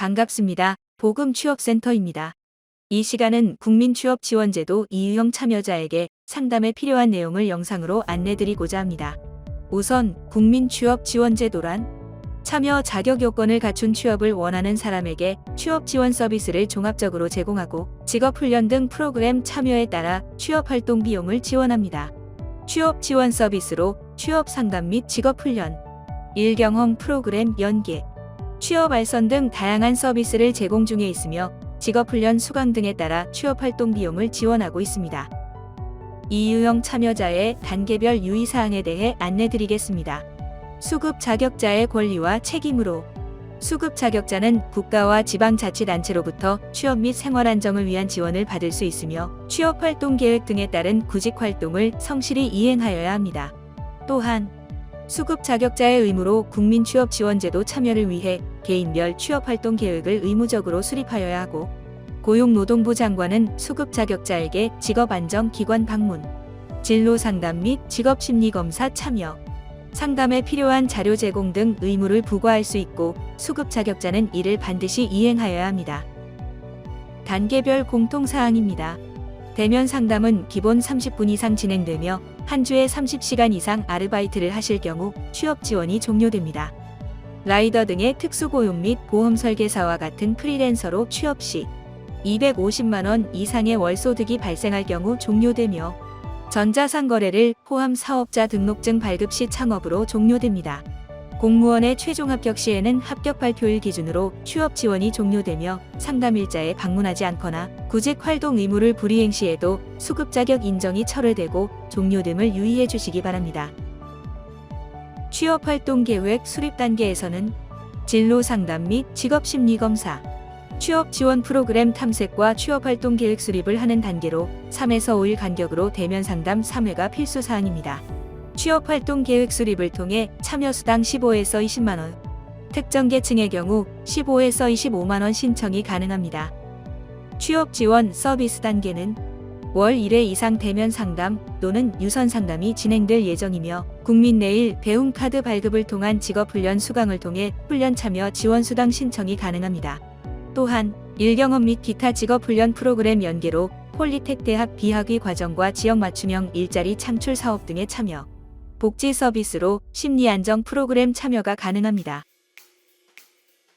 반갑습니다. 복음 취업센터입니다. 이 시간은 국민취업지원제도 이유형 참여자에게 상담에 필요한 내용을 영상으로 안내드리고자 합니다. 우선 국민취업지원제도란 참여 자격 요건을 갖춘 취업을 원하는 사람에게 취업 지원 서비스를 종합적으로 제공하고 직업 훈련 등 프로그램 참여에 따라 취업 활동 비용을 지원합니다. 취업 지원 서비스로 취업 상담 및 직업 훈련, 일 경험 프로그램 연계, 취업 알선 등 다양한 서비스를 제공 중에 있으며 직업 훈련 수강 등에 따라 취업 활동 비용을 지원하고 있습니다. 이 유형 참여자의 단계별 유의 사항에 대해 안내드리겠습니다. 수급 자격자의 권리와 책임으로 수급 자격자는 국가와 지방자치단체로부터 취업 및 생활 안정을 위한 지원을 받을 수 있으며 취업 활동 계획 등에 따른 구직 활동을 성실히 이행하여야 합니다. 또한 수급 자격자의 의무로 국민 취업 지원제도 참여를 위해 개인별 취업 활동 계획을 의무적으로 수립하여야 하고 고용노동부 장관은 수급 자격자에게 직업안정기관 방문, 진로 상담 및 직업심리검사 참여, 상담에 필요한 자료 제공 등 의무를 부과할 수 있고 수급 자격자는 이를 반드시 이행하여야 합니다. 단계별 공통사항입니다. 대면 상담은 기본 30분 이상 진행되며 한 주에 30시간 이상 아르바이트를 하실 경우 취업 지원이 종료됩니다. 라이더 등의 특수고용 및 보험 설계사와 같은 프리랜서로 취업 시 250만원 이상의 월소득이 발생할 경우 종료되며 전자상거래를 포함 사업자 등록증 발급 시 창업으로 종료됩니다. 공무원의 최종 합격 시에는 합격 발표일 기준으로 취업 지원이 종료되며 상담일자에 방문하지 않거나 구직 활동 의무를 불이행 시에도 수급 자격 인정이 철회되고 종료됨을 유의해 주시기 바랍니다. 취업 활동 계획 수립 단계에서는 진로 상담 및 직업 심리 검사, 취업 지원 프로그램 탐색과 취업 활동 계획 수립을 하는 단계로 3에서 5일 간격으로 대면 상담 3회가 필수 사항입니다. 취업 활동 계획 수립을 통해 참여 수당 15에서 20만 원, 특정 계층의 경우 15에서 25만 원 신청이 가능합니다. 취업 지원 서비스 단계는 월 1회 이상 대면 상담 또는 유선 상담이 진행될 예정이며 국민 내일 배움 카드 발급을 통한 직업 훈련 수강을 통해 훈련 참여 지원 수당 신청이 가능합니다. 또한 일경험 및 기타 직업 훈련 프로그램 연계로 폴리텍 대학 비학위 과정과 지역 맞춤형 일자리 창출 사업 등에 참여, 복지 서비스로 심리 안정 프로그램 참여가 가능합니다.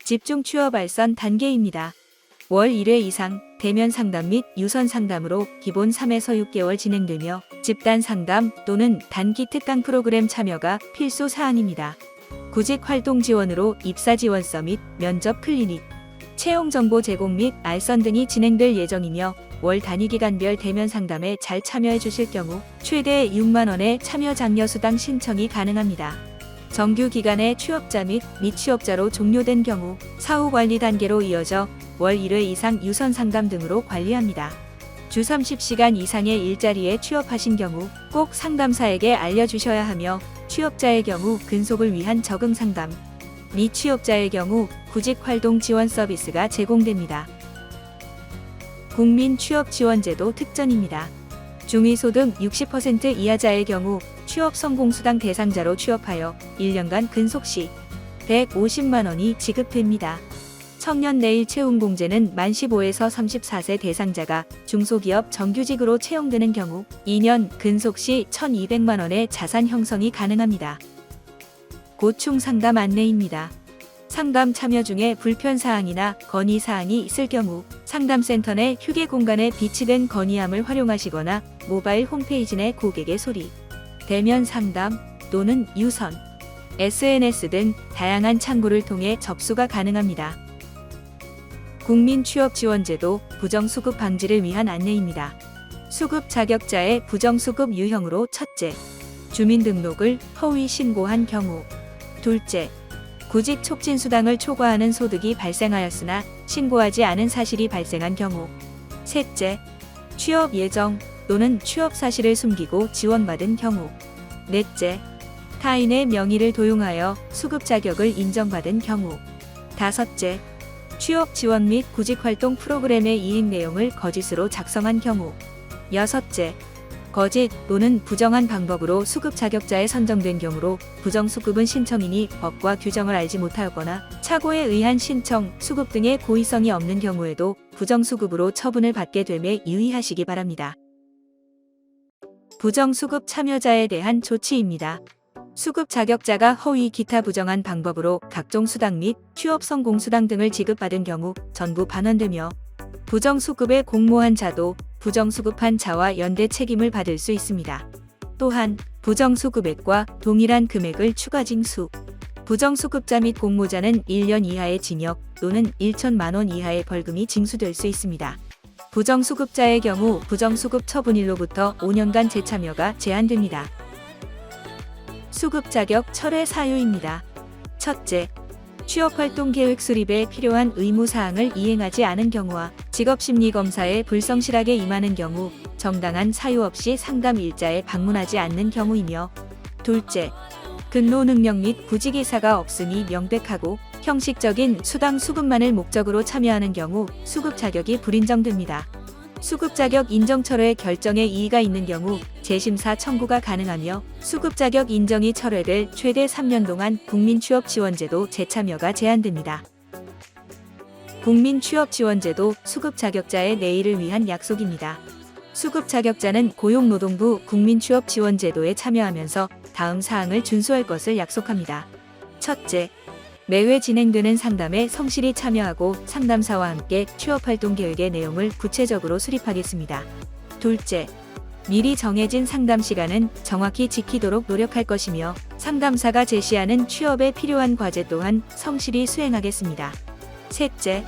집중 취업 알선 단계입니다. 월 1회 이상 대면 상담 및 유선 상담으로 기본 3에서 6개월 진행되며 집단 상담 또는 단기 특강 프로그램 참여가 필수 사항입니다. 구직 활동 지원으로 입사 지원서 및 면접 클리닉, 채용 정보 제공 및 알선 등이 진행될 예정이며 월 단위 기간별 대면 상담에 잘 참여해 주실 경우 최대 6만 원의 참여 장려 수당 신청이 가능합니다. 정규 기간의 취업자 및 미취업자로 종료된 경우 사후 관리 단계로 이어져 월 1회 이상 유선 상담 등으로 관리합니다. 주 30시간 이상의 일자리에 취업하신 경우 꼭 상담사에게 알려주셔야 하며 취업자의 경우 근속을 위한 적응 상담, 미취업자의 경우 구직 활동 지원 서비스가 제공됩니다. 국민 취업 지원제도 특전입니다. 중위소득 60% 이하자의 경우 취업 성공수당 대상자로 취업하여 1년간 근속 시 150만 원이 지급됩니다. 청년 내일 채용 공제는 만 15에서 34세 대상자가 중소기업 정규직으로 채용되는 경우 2년 근속 시 1,200만 원의 자산 형성이 가능합니다. 고충 상담 안내입니다. 상담 참여 중에 불편 사항이나 건의 사항이 있을 경우 상담센터 내 휴게 공간에 비치된 건의함을 활용하시거나 모바일 홈페이지 내 고객의 소리, 대면 상담 또는 유선, SNS 등 다양한 창구를 통해 접수가 가능합니다. 국민 취업 지원제도 부정 수급 방지를 위한 안내입니다. 수급 자격자의 부정 수급 유형으로 첫째, 주민등록을 허위 신고한 경우, 둘째, 구직 촉진 수당을 초과하는 소득이 발생하였으나 신고하지 않은 사실이 발생한 경우, 셋째, 취업 예정 또는 취업 사실을 숨기고 지원받은 경우, 넷째, 타인의 명의를 도용하여 수급 자격을 인정받은 경우, 다섯째, 취업 지원 및 구직 활동 프로그램의 이행 내용을 거짓으로 작성한 경우, 여섯째, 거짓 또는 부정한 방법으로 수급 자격자에 선정된 경우로 부정 수급은 신청인이 법과 규정을 알지 못하였거나 착오에 의한 신청, 수급 등의 고의성이 없는 경우에도 부정 수급으로 처분을 받게 됨에 유의하시기 바랍니다. 부정 수급 참여자에 대한 조치입니다. 수급 자격자가 허위 기타 부정한 방법으로 각종 수당 및 취업 성공 수당 등을 지급받은 경우 전부 반환되며 부정수급에 공모한 자도 부정수급한 자와 연대 책임을 받을 수 있습니다. 또한 부정수급액과 동일한 금액을 추가 징수, 부정수급자 및 공모자는 1년 이하의 징역 또는 1천만 원 이하의 벌금이 징수될 수 있습니다. 부정수급자의 경우 부정수급 처분일로부터 5년간 재참여가 제한됩니다. 수급 자격 철회 사유입니다. 첫째, 취업활동 계획 수립에 필요한 의무 사항을 이행하지 않은 경우와 직업심리검사에 불성실하게 임하는 경우 정당한 사유 없이 상담 일자에 방문하지 않는 경우이며 둘째, 근로 능력 및 구직 의사가 없음이 명백하고 형식적인 수당 수급만을 목적으로 참여하는 경우 수급 자격이 불인정됩니다. 수급 자격 인정 철회 결정에 이의가 있는 경우 재심사 청구가 가능하며 수급 자격 인정이 철회될 최대 3년 동안 국민 취업 지원제도 재참여가 제한됩니다. 국민 취업 지원제도 수급 자격자의 내일을 위한 약속입니다. 수급 자격자는 고용노동부 국민 취업 지원제도에 참여하면서 다음 사항을 준수할 것을 약속합니다. 첫째, 매회 진행되는 상담에 성실히 참여하고 상담사와 함께 취업활동 계획의 내용을 구체적으로 수립하겠습니다. 둘째, 미리 정해진 상담 시간은 정확히 지키도록 노력할 것이며 상담사가 제시하는 취업에 필요한 과제 또한 성실히 수행하겠습니다. 셋째,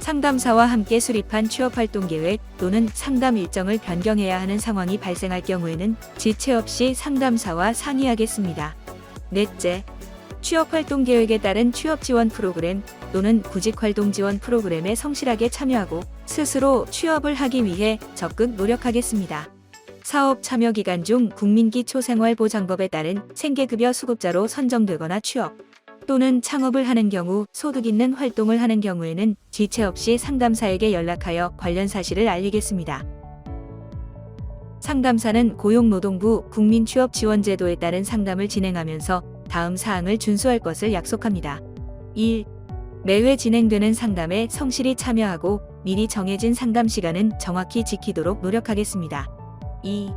상담사와 함께 수립한 취업활동 계획 또는 상담 일정을 변경해야 하는 상황이 발생할 경우에는 지체 없이 상담사와 상의하겠습니다. 넷째, 취업활동 계획에 따른 취업 지원 프로그램 또는 구직활동 지원 프로그램에 성실하게 참여하고 스스로 취업을 하기 위해 적극 노력하겠습니다. 사업 참여 기간 중 국민기초생활보장법에 따른 생계급여 수급자로 선정되거나 취업 또는 창업을 하는 경우 소득 있는 활동을 하는 경우에는 지체 없이 상담사에게 연락하여 관련 사실을 알리겠습니다. 상담사는 고용노동부 국민취업지원제도에 따른 상담을 진행하면서 다음 사항을 준수할 것을 약속합니다. 1. 매회 진행되는 상담에 성실히 참여하고 미리 정해진 상담 시간은 정확히 지키도록 노력하겠습니다. 2.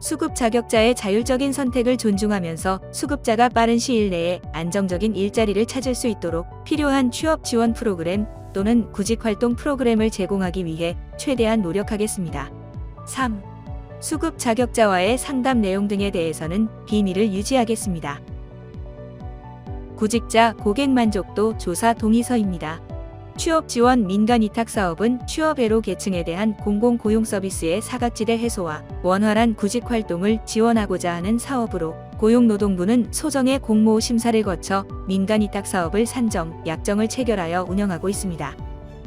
수급 자격자의 자율적인 선택을 존중하면서 수급자가 빠른 시일 내에 안정적인 일자리를 찾을 수 있도록 필요한 취업 지원 프로그램 또는 구직 활동 프로그램을 제공하기 위해 최대한 노력하겠습니다. 3. 수급 자격자와의 상담 내용 등에 대해서는 비밀을 유지하겠습니다. 구직자 고객 만족도 조사 동의서입니다. 취업 지원 민간 위탁 사업은 취업 애로 계층에 대한 공공 고용 서비스의 사각지대 해소와 원활한 구직 활동을 지원하고자 하는 사업으로 고용노동부는 소정의 공모 심사를 거쳐 민간 위탁 사업을 산정, 약정을 체결하여 운영하고 있습니다.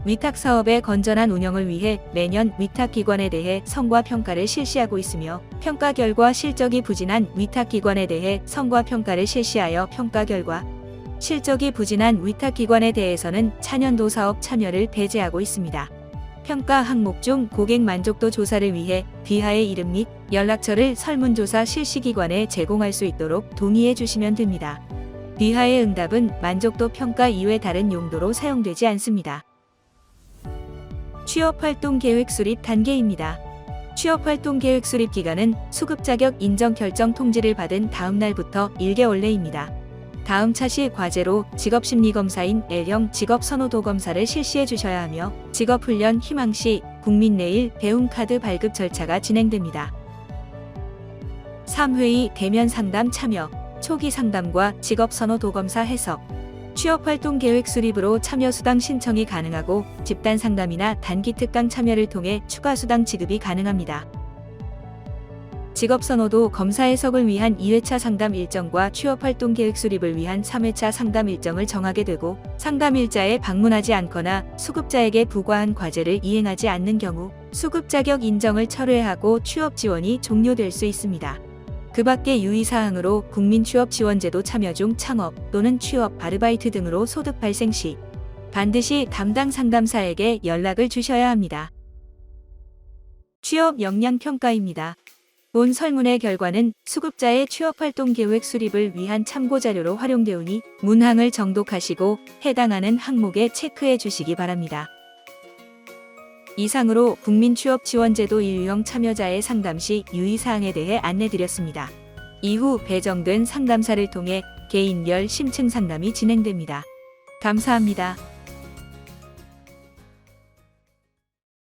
위탁 사업의 건전한 운영을 위해 매년 위탁 기관에 대해 성과 평가를 실시하고 있으며 평가 결과 실적이 부진한 위탁 기관에 대해 성과 평가를 실시하여 평가 결과 실적이 부진한 위탁기관에 대해서는 차년도 사업 참여를 배제하고 있습니다. 평가 항목 중 고객 만족도 조사를 위해 비하의 이름 및 연락처를 설문조사 실시기관에 제공할 수 있도록 동의해 주시면 됩니다. 비하의 응답은 만족도 평가 이외 다른 용도로 사용되지 않습니다. 취업활동 계획 수립 단계입니다. 취업활동 계획 수립 기간은 수급 자격 인정 결정 통지를 받은 다음 날부터 1개월 내입니다. 다음 차시 과제로 직업심리검사인 L형 직업선호도 검사를 실시해 주셔야 하며 직업훈련 희망시 국민내일 배움카드 발급 절차가 진행됩니다. 3회의 대면 상담 참여, 초기 상담과 직업선호도 검사 해석, 취업활동 계획 수립으로 참여 수당 신청이 가능하고 집단 상담이나 단기 특강 참여를 통해 추가 수당 지급이 가능합니다. 직업선호도 검사 해석을 위한 2회차 상담 일정과 취업활동 계획 수립을 위한 3회차 상담 일정을 정하게 되고 상담 일자에 방문하지 않거나 수급자에게 부과한 과제를 이행하지 않는 경우 수급 자격 인정을 철회하고 취업 지원이 종료될 수 있습니다. 그 밖의 유의사항으로 국민취업지원제도 참여 중 창업 또는 취업, 아르바이트 등으로 소득 발생 시 반드시 담당 상담사에게 연락을 주셔야 합니다. 취업 역량 평가입니다. 본 설문의 결과는 수급자의 취업활동 계획 수립을 위한 참고자료로 활용되오니 문항을 정독하시고 해당하는 항목에 체크해 주시기 바랍니다. 이상으로 국민취업지원제도 일유형 참여자의 상담 시 유의사항에 대해 안내드렸습니다. 이후 배정된 상담사를 통해 개인별 심층 상담이 진행됩니다. 감사합니다.